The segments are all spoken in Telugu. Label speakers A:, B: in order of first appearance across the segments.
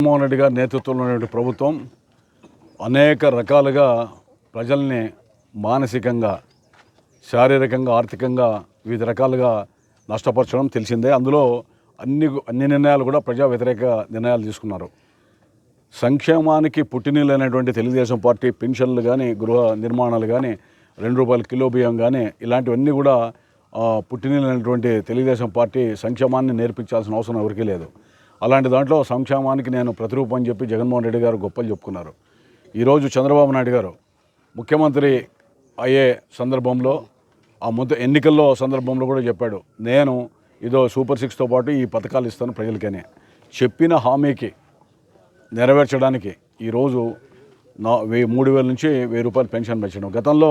A: జగన్మోహన్ రెడ్డి గారి నేతృత్వంలో ఉన్నటువంటి ప్రభుత్వం అనేక రకాలుగా ప్రజల్ని మానసికంగా శారీరకంగా ఆర్థికంగా వివిధ రకాలుగా నష్టపరచడం తెలిసిందే. అందులో అన్ని అన్ని నిర్ణయాలు కూడా ప్రజా వ్యతిరేక నిర్ణయాలు తీసుకున్నారు. సంక్షేమానికి పుట్టినీళ్ళైనటువంటి తెలుగుదేశం పార్టీ పెన్షన్లు కానీ గృహ నిర్మాణాలు కానీ రెండు రూపాయల కిలో బియ్యం కానీ ఇలాంటివన్నీ కూడా పుట్టినీళ్ళైనటువంటి తెలుగుదేశం పార్టీ సంక్షేమాన్ని నేర్పించాల్సిన అవసరం ఎవరికీ లేదు. అలాంటి దాంట్లో సంక్షేమానికి నేను ప్రతిరూపం అని చెప్పి జగన్మోహన్ రెడ్డి గారు గొప్పలు చెప్పుకున్నారు. ఈరోజు చంద్రబాబు నాయుడు గారు ముఖ్యమంత్రి అయ్యే సందర్భంలో ఆ ముందు ఎన్నికల్లో సందర్భంలో కూడా చెప్పాడు నేను ఇదో సూపర్ సిక్స్తో పాటు ఈ పథకాలు ఇస్తాను ప్రజలకని. చెప్పిన హామీకి నెరవేర్చడానికి ఈరోజు నా వెయ్యి మూడు వేల నుంచి వెయ్యి రూపాయలు పెన్షన్ పెంచడం. గతంలో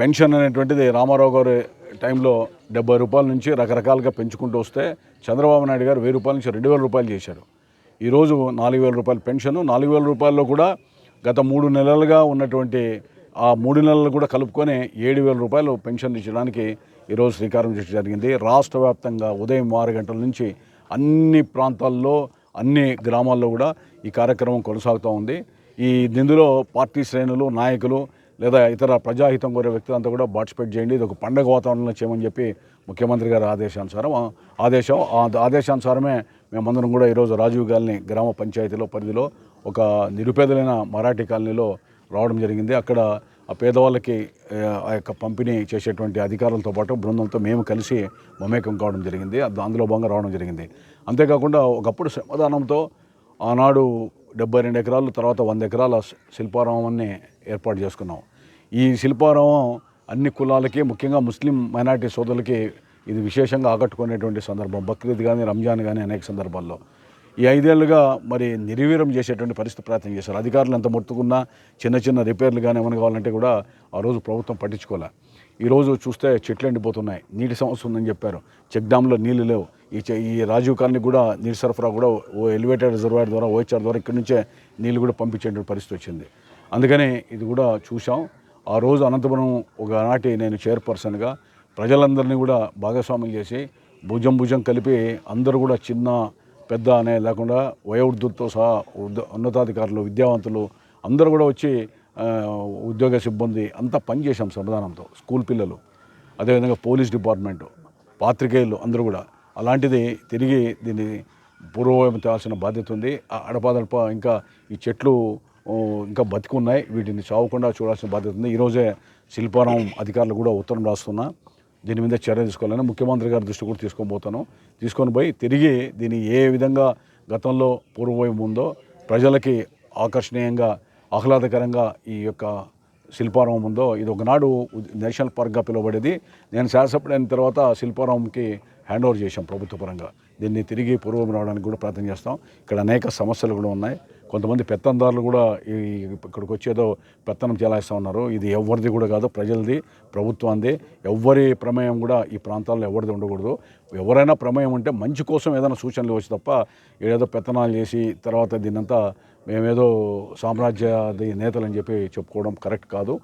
A: పెన్షన్ అనేటువంటిది రామారావు గారు టైంలో డెబ్బై రూపాయల నుంచి రకరకాలుగా పెంచుకుంటూ వస్తే చంద్రబాబు నాయుడు గారు వెయ్యి రూపాయల నుంచి రెండు వేల రూపాయలు చేశారు. ఈరోజు నాలుగు వేల రూపాయల పెన్షన్ నాలుగు వేల రూపాయల్లో కూడా గత మూడు నెలలుగా ఉన్నటువంటి ఆ మూడు నెలలు కూడా కలుపుకొని ఏడు వేల రూపాయలు పెన్షన్ ఇచ్చడానికి ఈరోజు శ్రీకారం చేయడం జరిగింది. రాష్ట్ర వ్యాప్తంగా ఉదయం ఆరు గంటల నుంచి అన్ని ప్రాంతాల్లో అన్ని గ్రామాల్లో కూడా ఈ కార్యక్రమం కొనసాగుతూ ఉంది. ఈ ఇందులో పార్టీ శ్రేణులు నాయకులు లేదా ఇతర ప్రజాహితం కోరే వ్యక్తులంతా కూడా పార్టిసిపేట్ చేయండి. ఇది ఒక పండగ వాతావరణంలో చేయమని చెప్పి ముఖ్యమంత్రి గారి ఆదేశానుసారం ఆదేశం ఆ ఆదేశానుసారమే మేమందరం కూడా ఈరోజు రాజీవ్ గాలిని గ్రామ పంచాయతీలో పరిధిలో ఒక నిరుపేదలైన మరాఠీ కాలనీలో రావడం జరిగింది. అక్కడ ఆ పేదవాళ్ళకి ఆ, యొక్క పంపిణీ చేసేటువంటి అధికారులతో పాటు బృందంతో మేము కలిసి మమేకం కావడం జరిగింది. అందులో భాగంగా రావడం జరిగింది. అంతేకాకుండా ఒకప్పుడు శ్రమదానంతో ఆనాడు డెబ్బై రెండు ఎకరాలు తర్వాత వంద ఎకరాల శిల్పారామాన్ని ఏర్పాటు చేసుకున్నాం. ఈ శిల్పారామం అన్ని కులాలకి ముఖ్యంగా ముస్లిం మైనారిటీ సోదరులకి ఇది విశేషంగా ఆకట్టుకునేటువంటి సందర్భం. బక్రీద్ కానీ రంజాన్ కానీ అనేక సందర్భాల్లో. ఈ ఐదేళ్ళుగా మరి నిర్వీరం చేసేటువంటి పరిస్థితి ప్రయత్నం చేశారు. అధికారులు ఎంత ముట్టుకున్నా చిన్న చిన్న రిపేర్లు కానీ ఏమైనా కావాలంటే కూడా ఆ రోజు ప్రభుత్వం పట్టించుకోలే. ఈరోజు చూస్తే చెట్లు ఎండిపోతున్నాయి. నీటి సమస్య ఉందని చెప్పారు. చెక్ డ్యాంలో నీళ్ళు లేవు. ఈ ఈ రాజీవ్ కాలనీ కూడా నీటి సరఫరా కూడా ఓ ఎలివేటెడ్ రిజర్వాయర్ ద్వారా ఓహెచ్ఆర్ ద్వారా ఇక్కడి నుంచే నీళ్ళు కూడా పంపించేటువంటి పరిస్థితి వచ్చింది. అందుకని ఇది కూడా చూసాం ఆ రోజు అనంతపురం ఒకనాటి నేను చైర్పర్సన్గా ప్రజలందరినీ కూడా భాగస్వామ్యం చేసి భుజం భుజం కలిపి అందరూ కూడా చిన్న పెద్ద అనే లేకుండా వయోవృద్ధులతో సహా ఉన్నతాధికారులు విద్యావంతులు అందరూ కూడా వచ్చి ఉద్యోగ సిబ్బంది అంతా పనిచేసాం సమాధానంతో. స్కూల్ పిల్లలు అదేవిధంగా పోలీస్ డిపార్ట్మెంట్ పాత్రికేయులు అందరూ కూడా. అలాంటిది తిరిగి దీన్ని పూర్వం తేవాల్సిన బాధ్యత ఉంది. అడపాదడప ఇంకా ఈ చెట్లు ఇంకా బతికున్నాయి. వీటిని చావకుండా చూడాల్సిన బాధ్యత ఉంది. ఈరోజే శిల్పారామం అధికారులు కూడా ఉత్తరం రాస్తున్నా. దీని మీద చర్య తీసుకోవాలని ముఖ్యమంత్రి గారి దృష్టి కూడా తీసుకొని పోతాను. తీసుకొని పోయి తిరిగి దీన్ని ఏ విధంగా గతంలో పూర్వవైపు ఉందో ప్రజలకి ఆకర్షణీయంగా ఆహ్లాదకరంగా ఈ యొక్క శిల్పారామం ఉందో ఇది ఒకనాడు నేషనల్ పార్క్గా పిలువబడేది. నేను శాసపడిన తర్వాత శిల్పారామంకి హ్యాండ్ ఓవర్ చేశాం ప్రభుత్వ పరంగా. దీన్ని తిరిగి పూర్వం రావడానికి కూడా ప్రయత్నం చేస్తాం. ఇక్కడ అనేక సమస్యలు కూడా ఉన్నాయి. కొంతమంది పెత్తందారులు కూడా ఈ ఇక్కడికి వచ్చేదో పెత్తనం చెలాయిస్తూ ఉన్నారు. ఇది ఎవరిది కూడా కాదు ప్రజలది ప్రభుత్వాన్ని ఎవ్వరి ప్రమేయం కూడా ఈ ప్రాంతాల్లో ఎవరిది ఉండకూడదు. ఎవరైనా ప్రమేయం ఉంటే మంచి కోసం ఏదైనా సూచనలు వచ్చి తప్ప ఏదో పెత్తనాలు చేసి తర్వాత దీన్నంతా మేమేదో సామ్రాజ్యాది నేతలని చెప్పి చెప్పుకోవడం కరెక్ట్ కాదు.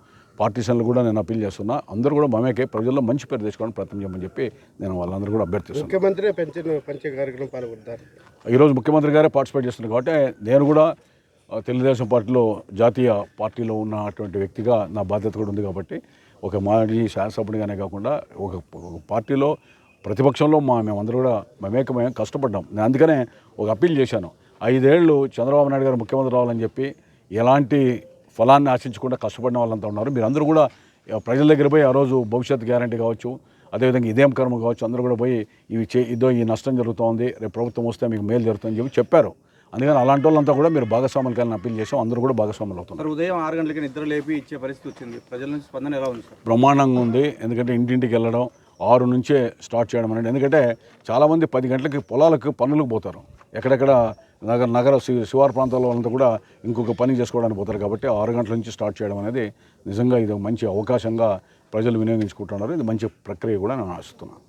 A: పార్టీషన్లు కూడా నేను అప్పీల్ చేస్తున్నా. అందరూ కూడా మమేకే ప్రజల్లో మంచి పేరు తెచ్చుకోవడానికి ప్రయత్నం చేయమని చెప్పి నేను వాళ్ళందరూ కూడా అభ్యర్థిస్తున్నాను
B: ముఖ్యమంత్రి పెన్షన్ పంచే కార్యక్రమం పాల్గొంటారు.
A: ఈరోజు ముఖ్యమంత్రి గారే పార్టిసిపేట్ చేస్తున్నారు కాబట్టి నేను కూడా తెలుగుదేశం పార్టీలో జాతీయ పార్టీలో ఉన్నటువంటి వ్యక్తిగా నా బాధ్యత కూడా ఉంది కాబట్టి ఒక మాజీ శాసనసభ్యుడిగానే కాకుండా ఒక పార్టీలో ప్రతిపక్షంలో మా మేమందరూ కూడా మమేకమే కష్టపడ్డాం. నేను అందుకనే ఒక అప్పీల్ చేశాను. ఐదేళ్ళు చంద్రబాబు నాయుడు గారు ముఖ్యమంత్రి రావాలని చెప్పి ఎలాంటి ఫలాన్ని ఆశించకుండా కష్టపడిన వాళ్ళంతా ఉన్నారు. మీరందరూ కూడా ప్రజల దగ్గర పోయి ఆ రోజు భవిష్యత్ గ్యారంటీ కావచ్చు అదేవిధంగా ఇదేం కర్మ కావచ్చు అందరూ కూడా పోయి ఇవి చే ఇదో ఈ నష్టం జరుగుతోంది రేపు ప్రభుత్వం వస్తే మీకు మేలు జరుగుతుందని చెప్పి చెప్పారు. అందుకని అలాంటి వాళ్ళంతా కూడా మీరు భాగస్వాములు కలిగిన అప్పీల్ చేసాం అందరూ కూడా భాగస్వాములు అవుతున్నారు.
C: ఉదయం ఆరు గంటలకి నిద్ర లేపి ఇచ్చే పరిస్థితి వచ్చింది. ప్రజల నుంచి స్పందన ఎలా ఉంది
A: బ్రహ్మాండంగా ఉంది. ఎందుకంటే ఇంటింటికి వెళ్ళడం ఆరు నుంచే స్టార్ట్ చేయడం అనేది. ఎందుకంటే చాలామంది పది గంటలకి పొలాలకు పనులకు పోతారు. ఎక్కడెక్కడ నగర నగర శివార శివారు ప్రాంతాల వాళ్ళంతా కూడా ఇంకొక పని చేసుకోవడానికి పోతారు కాబట్టి ఆరు గంటల నుంచి స్టార్ట్ చేయడం అనేది నిజంగా ఇది మంచి అవకాశంగా ప్రజలు వినియోగించుకుంటున్నారు. ఇది మంచి ప్రక్రియ కూడా నేను ఆశిస్తున్నాను.